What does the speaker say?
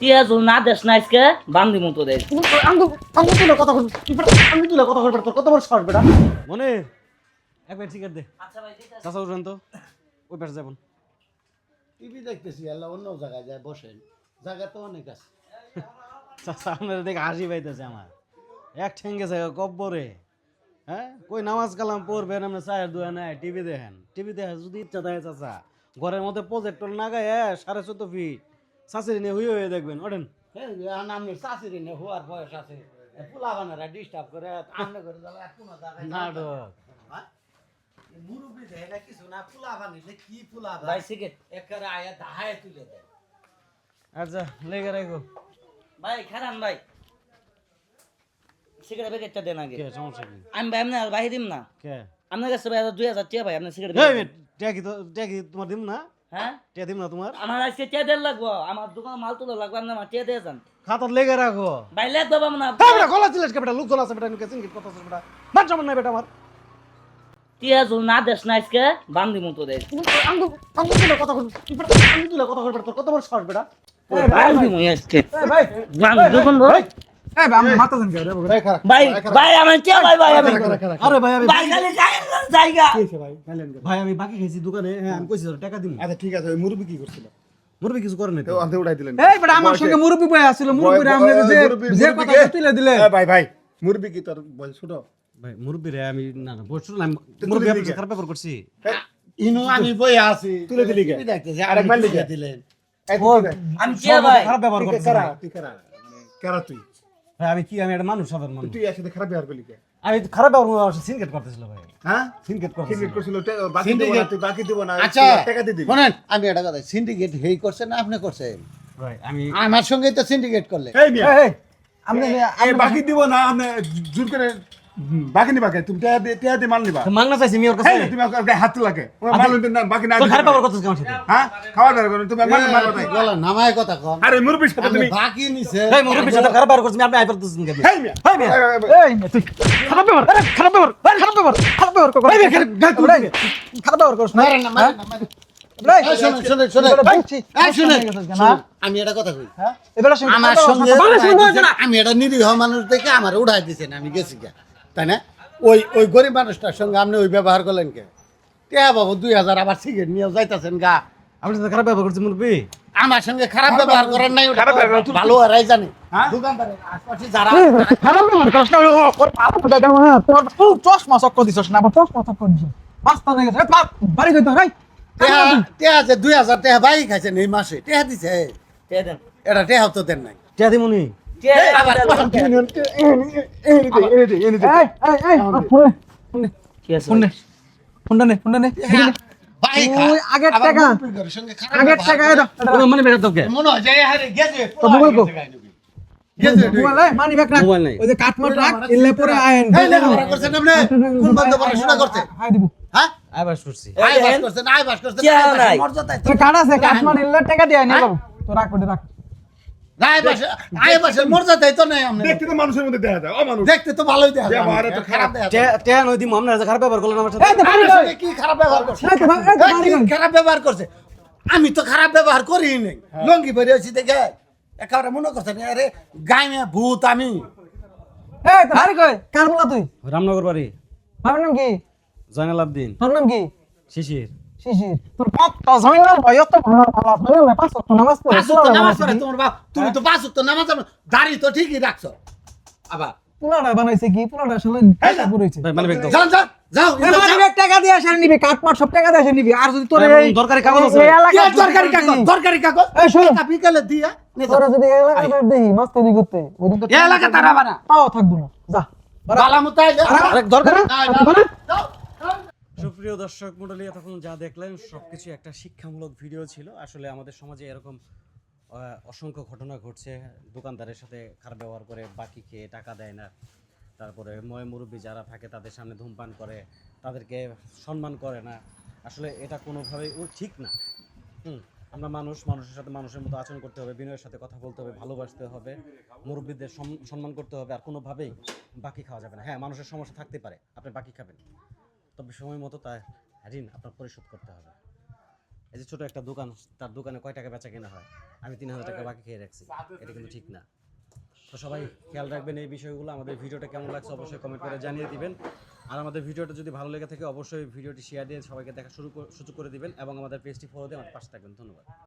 টিয়া যদি না দেশ না আজকে বান্দি মতো দেয় আমি তুলে কথা বলব আমি তুলে কথা বলব তোর কত বড় সাহস বেটা? মনে এক প্যাকেট সিগারেট দে। আচ্ছা ভাই ঠিক আছে চাচা উঠেন তো। ওই পাশে যাবেন। টিভি দেখতেছি আল্লাহ অন্য জায়গায় যায় বসেন। জায়গা তো অনেক আছে। চাচা আপনার দেখে হাসি পাইতেছে আমার। এক ঠেঙ্গে যায় কব্বরে। হ্যাঁ? কই নামাজ কালাম পড়বেন আপনি চায়ের দোয়া নাই টিভি দেখেন। টিভি দেখেন যদি ইচ্ছা থাকে চাচা। ঘরের মধ্যে প্রজেক্টর লাগায় সাড়ে চোদ্দ ফিট চাষের নিয়ে হুই হয়ে দেখবেন ওঠেন। হ্যাঁ নামের চাষির নে হওয়ার বয়স আছে। পোলা বানারা ডিস্টার্ব করে আমনে করে যাবে কোনো জায়গায় নাটক। মুরব্বী দেয় না কিছু না পোলা বানিলে কি পোলা ভাই সিগারেট একেবারে আয়া দাহায় তুলে দেয়। আচ্ছা লেগে রাখো। ভাই খারান ভাই সিগারেট প্যাকেটটা দেন আগে। কে সমস্যা কি? আমি ভাই আপনি আর বাহি দিম না। কে? আপনার কাছে ভাই দুই হাজার টিয়া ভাই আপনার সিগারেট মেয়ে, তো টিয়া তোমার দিম না? হ্যাঁ? টিয়া দিম না তোমার? আমার আজকে টিয়া দেড় লাগবো। আমার দোকান মাল তুলে লাগবে আপনি আমার টিয়া দিয়ে যান। খাতার লেগে রাখো। ভাই লাগবে বাবা না। বেটা গলা কে বেটা? লোকজন আছে বেটা নুকে সিঙ্গিত কথা আছে বেটা। মান সম্মান নাই বেটা আমার। টিয়া না দেশ না আজকে বান্দি মতো দেয় তুলে কথা তুলে বলব তোর কত বড় সাহস বেটা? ভাই ভাই ভাই ভাই ভাই আমার টিয়া ভাই ভাই আমি? আরে ভাই আমি ভাই খালি জায়গা। ভাই? আমি বাকি খাইছি দোকানে হ্যাঁ আমি কইছি তোর টাকা দিম। আচ্ছা ঠিক আছে মুরব্বি কি করছিল? মুরবি কিছু করে নাই তো। আনতে উঠাই দিলেন। এই বেটা আমার সঙ্গে মুরব্বি বই আসছিল মুরব্বি বয়- যে যে কথা তুলে দিলে। ভাই ভাই মুরব্বি কি তোর বয়স ছোট? ভাই মুরব্বি রে আমি না না বসু না মুরব্বি আমি দিকে। ব্যাপার করছি। ইনু আমি বই আছি। তুলে দিলি কে? দেখতেছি আরেক লিখে। দিলেন এই তুই কি রে? আমি ভাই? খারাপ ব্যবহার কারা তুই? ভাই আমি কি আমি একটা মানুষ সাধারণ মানুষ তুই একসাথে খারাপ ব্যবহার করলি কে? আমি খারাপ ব্যবহার আমার সিনকেট করতেছিল ভাই হ্যাঁ? সিনকেট করতেছিল সিন্ডিকেট করছিল, বাকি দেব না, তুই বাকি দেব না, আচ্ছা টাকা দিয়ে দিবি। শুনেন আমি একটা কথা সিন্ডিকেট হেই করছেন না আপনি করছেন ভাই আমি আমার সঙ্গে তো সিন্ডিকেট করলে এই মিয়া, আপনি বাকি দিব না, আপনি জোর করে বাকি নিবা কে? তুমি টাকা দিয়ে- টাকা দিয়ে মাল নিবা। মাংনা চাইছি আমি ওর কাছে তুমি ওকে হাত লাগে। ওই মাল নিতে না, বাকি না পারো। ব্যবহার করতেছ কেমন হ্যাঁ? খাওয়া দাওয়া করো, তুমি মাল- মাল কোথায়? গলা নামায় কথা কম আরে মুরব্বির সাথে তুমি বাকি নিছে ভাই মুরব্বির সাথে খারাপ করছি আমি আইপার দিছেন কেন হেই মিয়া, হেই মিয়া। এই, এই, এই, এই তুই খারাপ ব্যবহার আরে খারাপ ব্যবহার আরে খারাপ ব্যবহার খারাপ ব্যবহার কর ভাই, খারাপ- ব্যবহার করছ না না না এই, এই, এই? আমি এটা কথা কই হ্যাঁ আমার সঙ্গে আমি এটা নিরীহ মানুষ দেখে আমার উঠাই দিছেন আমি গেছি গা তাই না? ওই ওই গরিব মানুষটার সঙ্গে আপনি ওই ব্যবহার করলেন কে? কে বাবু দুই হাজার আবার সিগারেট নিয়ে যাইতাছেন গা। আপনার সাথে খারাপ ব্যবহার করছি মুরব্বি। আমার সঙ্গে খারাপ ব্যবহার করেন নাই ওটা। তো ভালো আরাই জানে। হ্যাঁ? দোকানদারের আশপাশে যারা খারাপ ব্যবহার করছ না ওর পাপ ফুটাই দাও তোর চশমা চক্কর দিছস না আবার চশমা চক্কর দিছস পাঁচটা নিয়ে গেছে। বাড়ি কইতে রাই টেহা টেহা যে দুই হাজার টেহা বাই খাইছেন এই মাসে টেহা দিছে। এটা টেহা তো দেন নাই। টিয়া দিমুনি? আগের টাকা। আগের টাকা মানে তোকে মনে হয় গেছে মানি হ্যাঁ? মর্যাদায় দিয়ে নে বাবু তো রাখ রাখ দেখতে তো মানুষের মধ্যে দেখা যায় অমানুষ। দেখতে তো ভালোই দেখা যায়। ব্যবহারে তো খারাপ। দেখা যায় টিয়া টিয়া নই দিমু আপনার সাথে খারাপ ব্যবহার করলেন আমার সাথে। এই তো বাড়ি আমার কই? সঙ্গে কি খারাপ ব্যবহার করছে? এই তো বা- এই তো এই বাড়ি কি কই? খারাপ ব্যবহার করছে? আমি তো খারাপ ব্যবহার করি নাই লঙ্গি পরে আছি দেখে। একেবারে মনে করছেন আরে গায়ে ভূত আমি। এই তো কই কার বলা তুই? রামনগর বাড়ি। নাম কি? জয়নাল আবদিন। তোর নাম কি? শিশির। শিশির তোর কত ঝামেলা ভাই অত ভালো ভালো ঝামেলা পাঁচ ওয়াক্ত নামাজ পড়ে পাঁচ ওয়াক্ত নামাজ পড়ে তোমার বাপ তুমি তো পাঁচ ওয়াক্ত নামাজ। দাড়ি তো ঠিকই রাখছো। আবার পুলাটা বানাইছে কি? পুলাটা আসলে টাকা পড়েছে মানে ব্যাগ দাও যাও যাও যাও মানি টাকা দিয়ে আসে নিবি কাটমাট সব টাকা দিয়ে আসে নিবি। আর যদি তোর এই দরকারি কাগজ আছে? এই। এলাকা দরকারি কাগজ? দরকারি কাগজ? এই শোন। টাকা বিকালে দিয়া নে। তোর যদি এই এলাকাটা দেখি মাস্তানি করতে ওদিন তো এলাকা তারা বানা। পাও থাকব না। যা বালামুতাই যা আরে দরকার? যাও, যাও। সুপ্রিয় দর্শক মন্ডলী এতক্ষণ যা দেখলেন, সবকিছু একটা শিক্ষামূলক ভিডিও ছিল। আসলে আমাদের সমাজে এরকম অসংখ্য ঘটনা ঘটছে। দোকানদারের সাথে খারাপ ব্যবহার করে বাকি খেয়ে টাকা দেয় না। তারপরে ময় মুরব্বী যারা থাকে, তাদের সামনে ধূমপান করে, তাদেরকে সম্মান করে না। আসলে এটা কোনোভাবেই ও ঠিক না। হুম, আমরা মানুষ, মানুষের সাথে মানুষের মতো আচরণ করতে হবে, বিনয়ের সাথে কথা বলতে হবে, ভালোবাসতে হবে, মুরব্বীদের সম- সম্মান করতে হবে, আর কোনোভাবেই বাকি খাওয়া যাবে না। হ্যাঁ মানুষের সমস্যা থাকতে পারে, আপনি বাকি খাবেন। তবে সময় মতো তার ঋণ আপনার পরিশোধ করতে হবে। এই যে ছোট একটা দোকান, তার দোকানে কয় টাকা বেচা কেনা হয়? আমি তিন হাজার টাকা বাকি খেয়ে রাখছি। এটা কিন্তু ঠিক না। তো সবাই খেয়াল রাখবেন এই বিষয়গুলো। আমাদের ভিডিওটা কেমন লাগছে অবশ্যই কমেন্ট করে জানিয়ে দিবেন। আর আমাদের ভিডিওটা যদি ভালো লেগে থাকে, অবশ্যই ভিডিওটি শেয়ার দিয়ে সবাইকে দেখা শুরু সুযোগ করে দিবেন এবং আমাদের পেজটি ফলো দিয়ে আমার পাশে থাকবেন। ধন্যবাদ।